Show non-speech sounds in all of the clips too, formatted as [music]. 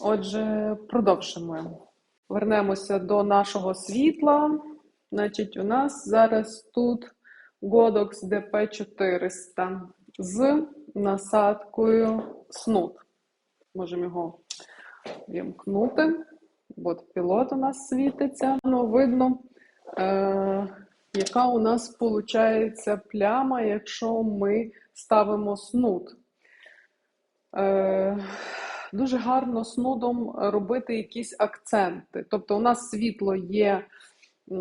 Отже, продовжимо. Вернемося до нашого світла. Значить, у нас зараз тут Godox DP400 з насадкою снуд. Можемо його вімкнути. От пілот у нас світиться. Ну, видно, е, яка у нас виходить пляма, якщо ми ставимо снуд. Е, дуже гарно снудом робити якісь акценти. Тобто, у нас світло є е,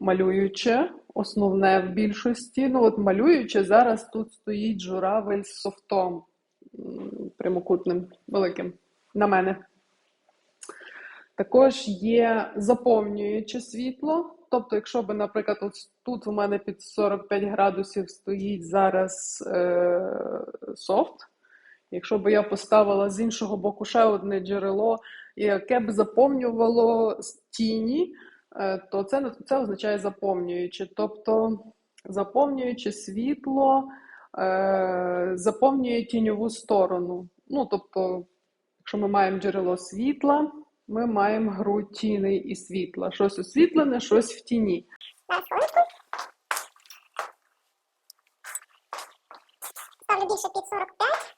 малююче, основне в більшості. Ну, от малююче, зараз тут стоїть журавель з софтом прямокутним, великим, на мене. Також є заповнююче світло. Тобто, якщо би, наприклад, от тут у мене під 45 градусів стоїть зараз е, софт, якщо б я поставила з іншого боку ще одне джерело, яке б заповнювало тіні, е, то це, це означає заповнююче. Тобто заповнююче світло е, заповнює тіньову сторону. Ну, тобто, якщо ми маємо джерело світла, ми маємо гру тіней і світла. Щось освітлене, щось в тіні. Більше під 45.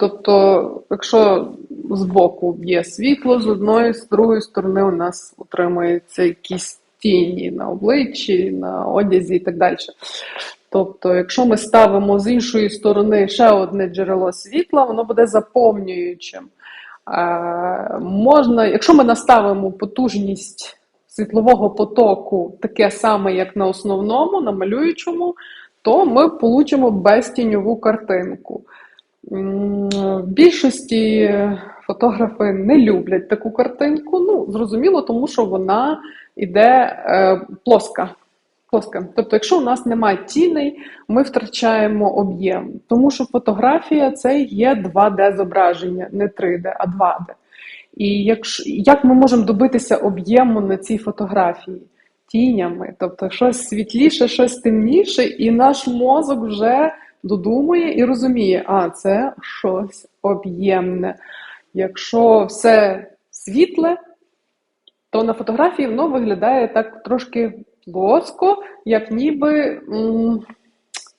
Тобто, якщо збоку є світло, з одної, з другої сторони у нас утримуються якісь тіні на обличчі, на одязі і так далі. Тобто, якщо ми ставимо з іншої сторони ще одне джерело світла, воно буде заповнюючим. Е, можна, якщо ми наставимо потужність світлового потоку таке саме, як на основному, на малюючому, то ми получимо безтіньову картинку. В більшості фотографи не люблять таку картинку. Ну, зрозуміло, тому що вона іде е, плоска. Плоска. Тобто, якщо у нас немає тіней, ми втрачаємо об'єм. Тому що фотографія це є 2D зображення, не 3D, а 2D. І якщо, як ми можемо добитися об'єму на цій фотографії? Тінями, тобто щось світліше, щось темніше, і наш мозок вже додумує і розуміє, а це щось об'ємне. Якщо все світле, то на фотографії воно виглядає так трошки плоско, як ніби м,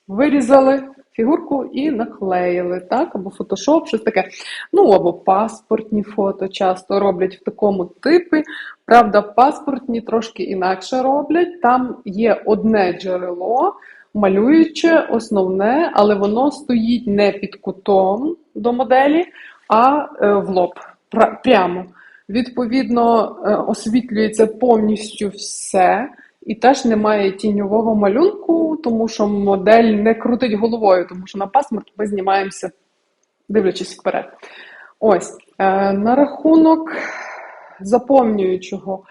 вирізали фігурку і наклеїли, так? Або фотошоп, щось таке. Ну, або паспортні фото часто роблять в такому типі. Правда, паспортні трошки інакше роблять. Там є одне джерело, малююче, основне, але воно стоїть не під кутом до моделі, а е, в лоб. Прямо. Відповідно, е, освітлюється повністю все. І теж немає тіньового малюнку, тому що модель не крутить головою, тому що на паспорт ми знімаємося, дивлячись вперед. Ось е, на рахунок заповнюючого.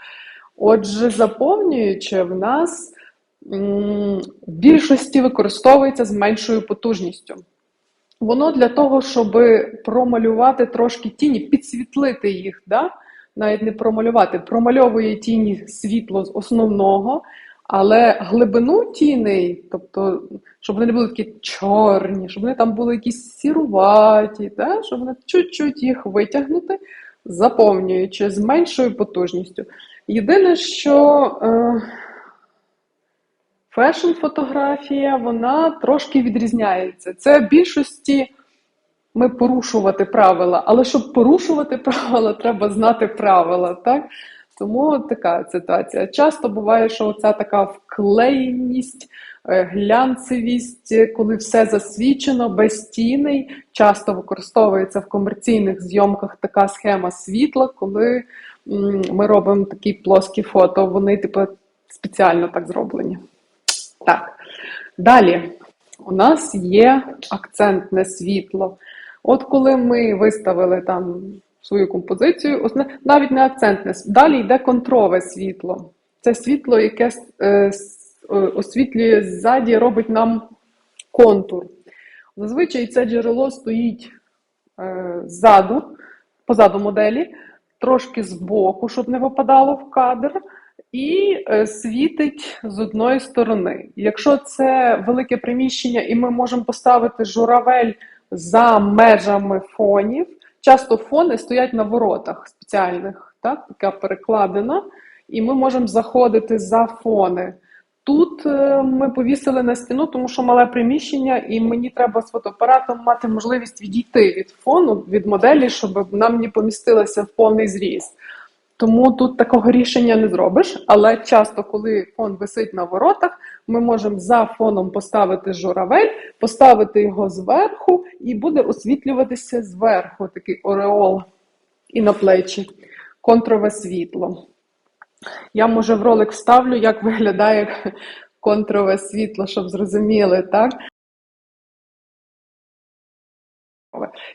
Отже, заповнююче в нас в більшості використовується з меншою потужністю. Воно для того, щоб промалювати трошки тіні, підсвітлити їх, да? Навіть не промалювати, промальовує тіні світло з основного, але глибину тіней, тобто, щоб вони не були такі чорні, щоб вони там були якісь сіруваті, да? щоб вони чуть-чуть їх витягнути, заповнюючи з меншою потужністю. Єдине, що е, фешн-фотографія, вона трошки відрізняється. Це в більшості ми порушувати правила, але щоб порушувати правила, треба знати правила, так? Тому така ситуація. Часто буває, що оця така вклеєність, е, глянцевість, коли все засвічено, без часто використовується в комерційних зйомках така схема світла, коли ми робимо такі плоскі фото. Вони, типу, спеціально так зроблені. Так. Далі у нас є акцентне світло. От коли ми виставили там свою композицію, навіть не акцентне, далі йде контрове світло. Це світло, яке е, е, освітлює ззаді, робить нам контур. Зазвичай це джерело стоїть е, ззаду, позаду моделі, трошки збоку, щоб не випадало в кадр. і світить з одної сторони. Якщо це велике приміщення, і ми можемо поставити журавель за межами фонів, часто фони стоять на воротах спеціальних, так, така перекладина, і ми можемо заходити за фони. Тут е, ми повісили на стіну, тому що мале приміщення, і мені треба з фотоапаратом мати можливість відійти від фону, від моделі, щоб нам не помістилося в повний зріст. Тому тут такого рішення не зробиш. Але часто, коли фон висить на воротах, ми можемо за фоном поставити журавель, поставити його зверху, і буде освітлюватися зверху такий ореол і на плечі, контрове світло. Я, може, в ролик вставлю, як виглядає контрове світло, щоб зрозуміли, так?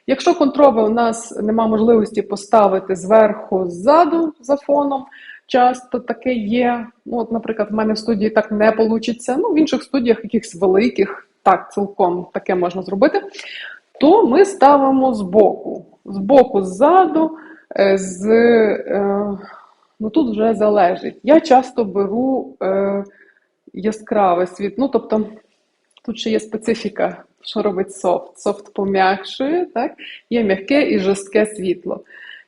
Якщо контрове у нас нема можливості поставити зверху ззаду за фоном, часто таке є. Ну, от, Наприклад, в мене в студії так не вийде. Ну, в інших студіях, якихось великих, так, цілком таке можна зробити, то ми ставимо збоку. Збоку, ззаду, е, з. Е, Ну тут вже залежить. Я часто беру е, яскраве світло. Ну, тобто, тут ще є специфіка, що робить софт. Софт пом'якшує, так? є м'яке і жорстке світло.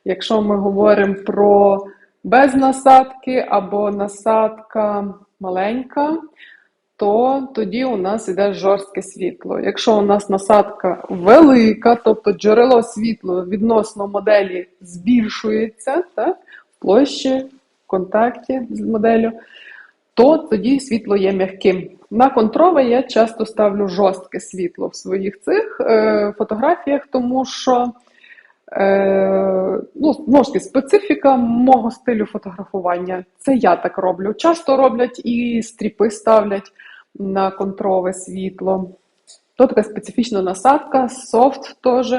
Якщо ми говоримо про без насадки або насадка маленька, то тоді у нас йде жорстке світло. Якщо у нас насадка велика, тобто джерело світла відносно моделі збільшується, так? площі, в контакті з моделлю, то тоді світло є м'яким. На контрове я часто ставлю жорстке світло в своїх цих е, фотографіях, тому що е, ну, знову специфіка мого стилю фотографування. Це я так роблю. Часто роблять і стріпи ставлять на контрове світло. То така специфічна насадка, софт теж.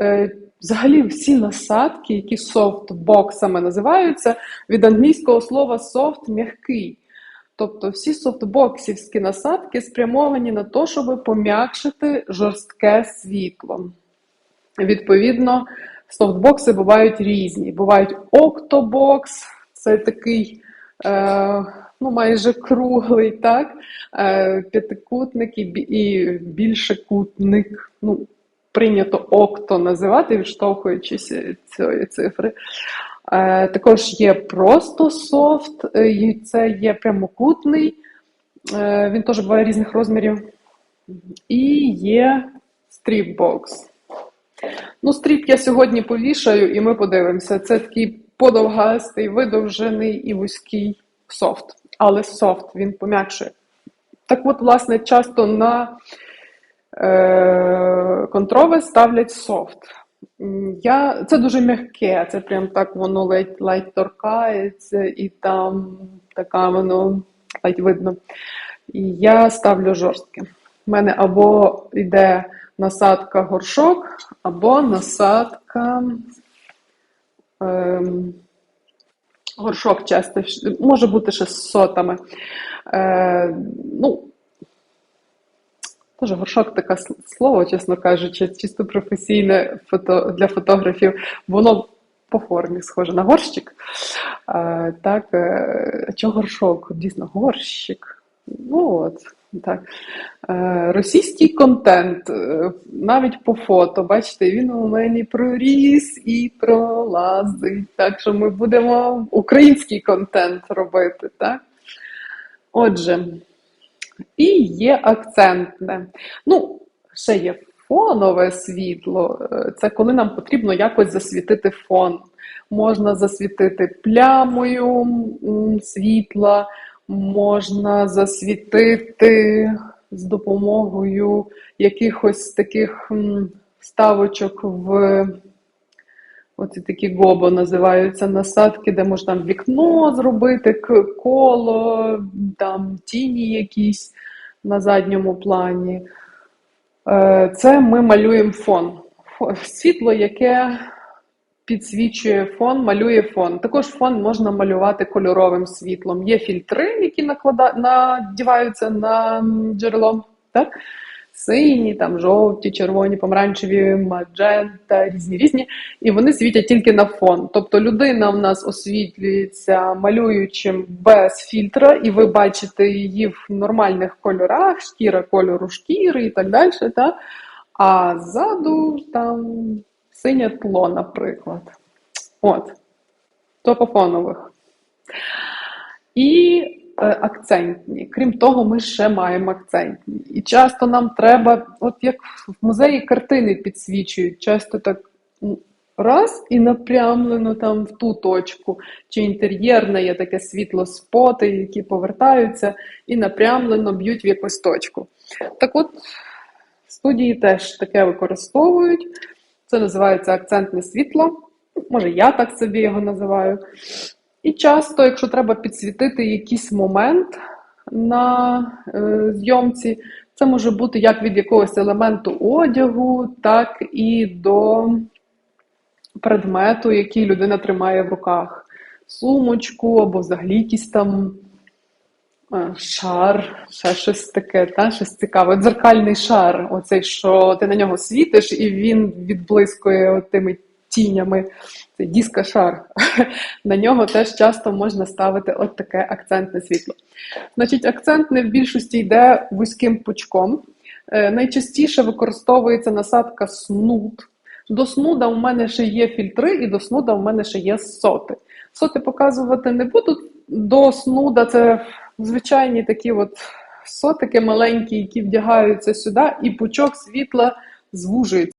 Е, взагалі, всі насадки, які софтбоксами називаються, від англійського слова софт м'який. Тобто всі софтбоксівські насадки спрямовані на те, щоб пом'якшити жорстке світло. Відповідно, софтбокси бувають різні. Бувають октобокс, це такий е, ну, майже круглий, так? Е, п'ятикутник і, і більшекутник. Ну, прийнято окто називати, відштовхуючись цієї цифри. Е, також є просто софт, е, це є прямокутний, е, він теж буває різних розмірів. І є стріпбокс. Ну, стріп я сьогодні повішаю, і ми подивимося. Це такий подовгастий, видовжений і вузький софт. Але софт він пом'якшує. Так от, власне, часто на Е, контрове ставлять софт. Я, Це дуже м'яке, це прям так воно ледь ледь торкається, і там така воно ледь видно. І я ставлю жорстке. У мене або йде насадка горшок, або насадка ем, горшок часто, може бути ще з сотами. Е, ну, Теж горшок таке слово, чесно кажучи, чисто професійне фото для фотографів. Воно по формі схоже на горщик. А, Так, е, Чого горшок? Дійсно, горщик. Ну от, так. Е, російський контент, е, навіть по фото, бачите, він у мене проріс і пролазить. Так що ми будемо український контент робити. так? Отже. І є акцентне. Ну, ще є фонове світло. Е, це коли нам потрібно якось засвітити фон. Можна засвітити плямою світла, можна засвітити з допомогою якихось таких вставочок в Оці такі гобо називаються насадки, де можна вікно зробити, коло, там тіні якісь на задньому плані. Е, це ми малюємо фон. Світло, яке підсвічує фон, малює фон. Також фон можна малювати кольоровим світлом. Є фільтри, які наклада... надіваються на джерело. Так? Сині, там жовті, червоні, помаранчеві, маджента, різні різні, і вони світять тільки на фон. Тобто людина в нас освітлюється малюючим без фільтра, і ви бачите її в нормальних кольорах, шкіра кольору шкіри і так далі. Та? А ззаду там синє тло, наприклад. От. То по фонових. І акцентні. Крім того, ми ще маємо акцентні. І часто нам треба, от як в музеї картини підсвічують, часто так раз і напрямлено там в ту точку. Чи інтер'єрне є таке світло споти, які повертаються і напрямлено б'ють в якусь точку. Так от, студії теж таке використовують. Це називається акцентне світло. Може, я так собі його називаю. І часто, якщо треба підсвітити якийсь момент на е, зйомці, це може бути як від якогось елементу одягу, так і до предмету, який людина тримає в руках. Сумочку або взагалі якийсь там е, шар, ще щось таке, та, щось цікаве. Дзеркальний шар, оцей, що ти на нього світиш, і він відблискує тими тінями. Це діска-шар. [laughs] На нього теж часто можна ставити от таке акцентне світло. Значить, акцентне в більшості йде вузьким пучком. Е, Найчастіше використовується насадка снуд. До снуда у мене ще є фільтри, і до снуда у мене ще є соти. Соти показувати не буду. До снуда це звичайні такі от сотики маленькі, які вдягаються сюди, і пучок світла звужується.